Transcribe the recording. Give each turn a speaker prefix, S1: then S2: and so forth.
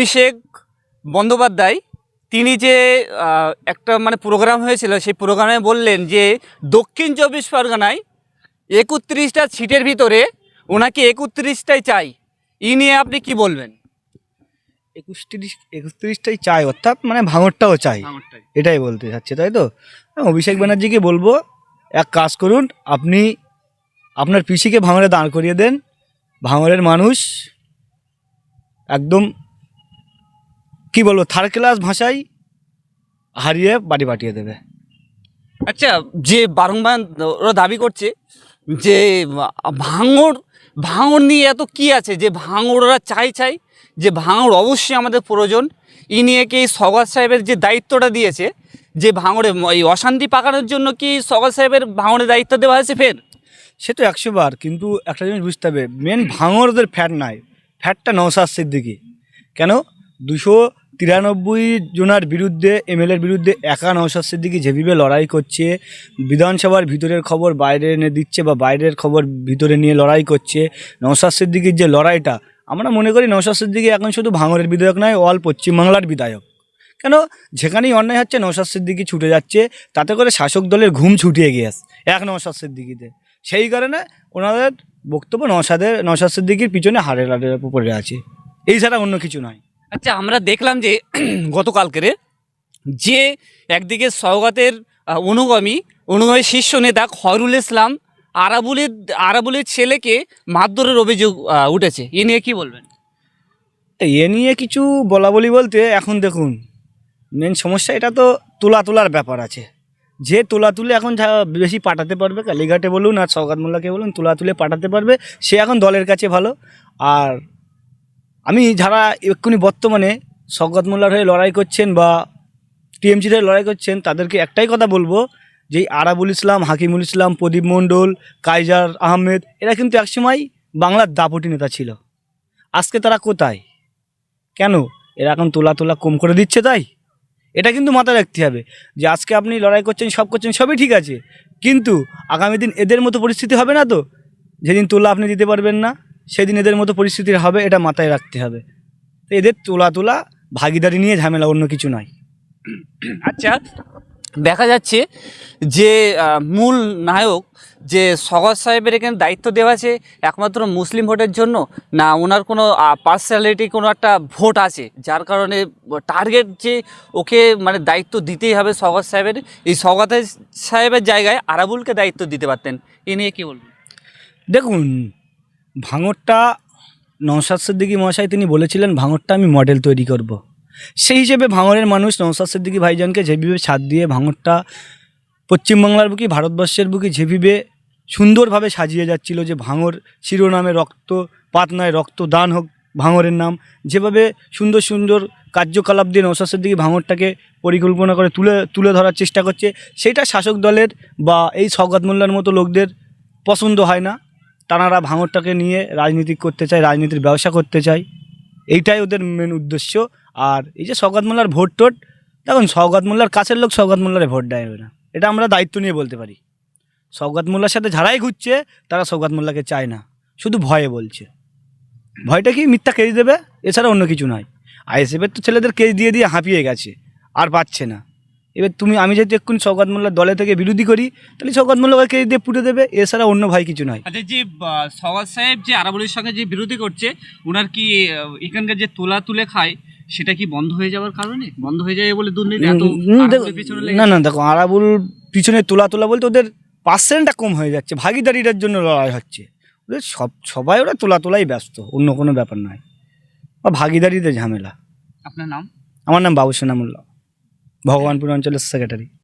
S1: অভিষেক বন্দ্যোপাধ্যায় তিনি যে একটা মানে প্রোগ্রাম হয়েছিল সেই প্রোগ্রামে বললেন যে দক্ষিণ চব্বিশ পরগনায় একত্রিশটা সিটের ভিতরে ওনাকে একত্রিশটাই চাই। ই নিয়ে আপনি কি বলবেন?
S2: একুশত্রিশ একত্রিশটাই চাই অর্থাৎ মানে ভাঙরটাও চাই। এটাই বলতে চাচ্ছে তাই তো? হ্যাঁ, অভিষেক ব্যানার্জিকে বলব এক কাজ করুন আপনি আপনার পিসিকে ভাঙরে দাঁড় করিয়ে দেন। ভাঙরের মানুষ একদম কি বলব থার্ড ক্লাস ভাষায় হারিয়ে বাড়ি পাঠিয়ে দেবে।
S1: আচ্ছা যে বারংবার ওরা দাবি করছে যে ভাঙর ভাঙর নিয়ে এত কি আছে? যে ভাঙর ওরা চাই চাই যে ভাঙর অবশ্যই আমাদের প্রয়োজন। ই নিয়ে কি সগাত সাহেবের যে দায়িত্বটা দিয়েছে যে ভাঙড়ে এই অশান্তি পাকানোর জন্য কি সগাত সাহেবের ভাঙড়ে দায়িত্ব দেওয়া হয়েছে ফের?
S2: সে তো একশো বার কিন্তু একটা জিনিস বুঝতে হবে মেন ভাঙর ওদের ফ্যাট নাই ফ্যাটটা নৌসাদ সিদ্দিকি। কেন? দুশো তিরানব্বই জনার বিরুদ্ধে, এমএলএর বিরুদ্ধে একা নৌসাদ সিদ্দিকি যেভাবে লড়াই করছে। বিধানসভার ভিতরের খবর বাইরে এনে দিচ্ছে বা বাইরের খবর ভিতরে নিয়ে লড়াই করছে। নৌসাদ সিদ্দিকির যে লড়াইটা, আমরা মনে করি নৌসাদ সিদ্দিকি এখন শুধু ভাঙরের বিধায়ক নয় অল পশ্চিমবাংলার বিধায়ক। কেন? যেখানেই অন্যায় হচ্ছে নৌসাদ সিদ্দিকি ছুটে যাচ্ছে, তাতে করে শাসক দলের ঘুম ছুটিয়ে গিয়েছে এক নৌসাদ সিদ্দিকিতে। সেই কারণে ওনাদের বক্তব্য নসাদের নসাদ সিদ্দিকির পিছনে হাড়ে লাড়ের পড়ে আছে। এই ছাড়া অন্য কিছু নয়।
S1: আচ্ছা আমরা দেখলাম যে গতকালকের যে একদিকে সওগাতের অনুগামী অনুগামী শীর্ষ নেতা খয়রুল ইসলাম, আরাবুলের আরাবুলের ছেলেকে মারধরের অভিযোগ উঠেছে। এ নিয়ে কি বলবেন?
S2: এ নিয়ে কিছু বলা বলি বলতে, এখন দেখুন মেন সমস্যা এটা তো তোলা তোলার ব্যাপার আছে। যে তোলা তুলে এখন বেশি পাঠাতে পারবে, কালীঘাটে বলুন আর সৌগাত মোল্লাকে বলুন, তোলা তুলে পাঠাতে পারবে, সে এখন দলের কাছে ভালো। আর আমি যারা এক্ষুনি বর্তমানে সৌগাত মোল্লার হয়ে লড়াই করছেন বা টিএমজির হয়ে লড়াই করছেন, তাদেরকে একটাই কথা বলব, যে আরাবুল ইসলাম, হাকিমুল ইসলাম, প্রদীপ মণ্ডল কাইজার আহমেদ, এরা কিন্তু একসময় বাংলার দাপটি নেতা ছিল। আজকে তারা কোথায়? কেন? এরা এখন তোলা তোলা কম করে দিচ্ছে তাই? এটা কিন্তু মাথায় রাখতে হবে, যে আজকে আপনি লড়াই করছেন, সব করছেন, সবই ঠিক আছে। কিন্তু আগামী দিন এদের মতো পরিস্থিতি হবে না তো? যেদিন তোলা আপনি দিতে পারবেন না। সেদিন এদের মতো পরিস্থিতির হবে এটা মাথায় রাখতে হবে। তো এদের তোলা তোলা ভাগিদারি নিয়ে ঝামেলা অন্য কিছু নয়।
S1: আচ্ছা দেখা যাচ্ছে যে মূল নায়ক যে সগত সাহেবের এখানে দায়িত্ব দেওয়া আছে একমাত্র মুসলিম ভোটের জন্য না ওনার কোনো পার্সোনালিটি কোনো একটা ভোট আছে? যার কারণে টার্গেট যে ওকে মানে দায়িত্ব দিতেই হবে সগত সাহেবের এই সগত সাহেবের জায়গায় আরাবুলকে দায়িত্ব দিতে পারতেন। এ নিয়ে কী বলবেন?
S2: দেখুন ভাঙরটা নৌসাদ সিদ্দিকী মহাশয় তিনি বলেছিলেন, ভাঙরটা আমি মডেল তৈরি করব। সেই হিসেবে ভাঙরের মানুষ নৌসাদ সিদ্দিকী ভাইজানকে যেভাবে ছাদ দিয়ে ভাঙরটা পশ্চিমবাংলার বুকি, ভারতবর্ষের বুকি যেভাবে সুন্দরভাবে সাজিয়ে যাচ্ছিল যে ভাঙর শিরোনামে রক্ত পাত নয় রক্ত দান হোক ভাঙরের নাম যেভাবে সুন্দর সুন্দর কার্যকলাপ দিয়ে নৌসাদ সিদ্দিকী ভাঙরটাকে পরিকল্পনা করে তুলে তুলে ধরার চেষ্টা করছে, সেটা শাসক দলের বা এই সৌগাত মোল্লার মতো লোকদের পছন্দ হয় না তানারা ভাঙরটাকে নিয়ে রাজনীতি করতে চায়, রাজনীতির ব্যবসা করতে চায়। এইটাই ওদের মেন উদ্দেশ্য। আর এই যে সৌগাত মোল্লার ভোট টোট, দেখুন সৌগাত মোল্লার কাছের লোক সৌগাত মোল্লারে ভোট দেয় না। এটা আমরা দায়িত্ব নিয়ে বলতে পারি। সৌগাত মোল্লার সাথে যারাই ঘুরছে, তারা সৌগাত মোল্লাকে চায় না। শুধু ভয়ে বলছে। ভয়টা কি মিথ্যা কেস দেবে? এছাড়া অন্য কিছু নয়। আইএসএফের তো ছেলেদের কেস দিয়ে দিয়ে হাঁপিয়ে গেছে। আর পাচ্ছে না। এবার তুমি আমি যেহেতু এক্ষুনি সৌগাত মোল্লার দলে থেকে বিরোধী করি তাহলে সৌগাত মোল্লাকে দিয়ে পুটে দেবে এছাড়া অন্য ভাই কিছু নয়।
S1: আচ্ছা যে সওয়াজ সাহেব যে আরাবুলের সঙ্গে যে বিরোধী করছে ওনার কি এখানকার যে তোলা তুলে খায় সেটা কি বন্ধ হয়ে যাওয়ার কারণে? বন্ধ হয়ে যায় বলে দুর্নীতি
S2: না না দেখো আরাবুল পিছনে তোলা তোলা বলতে ওদের পার্সেন্টটা কম হয়ে যাচ্ছে ভাগিদারিটার জন্য লড়াই হচ্ছে। ওদের সব সবাই ওরা তোলা তোলাই ব্যস্ত অন্য কোনো ব্যাপার নয়। বা ভাগিদারিতে ঝামেলা।
S1: আপনার নাম?
S2: আমার নাম বাবু সোনামুল্লা ভগবানপুর অঞ্চলের সেক্রেটারি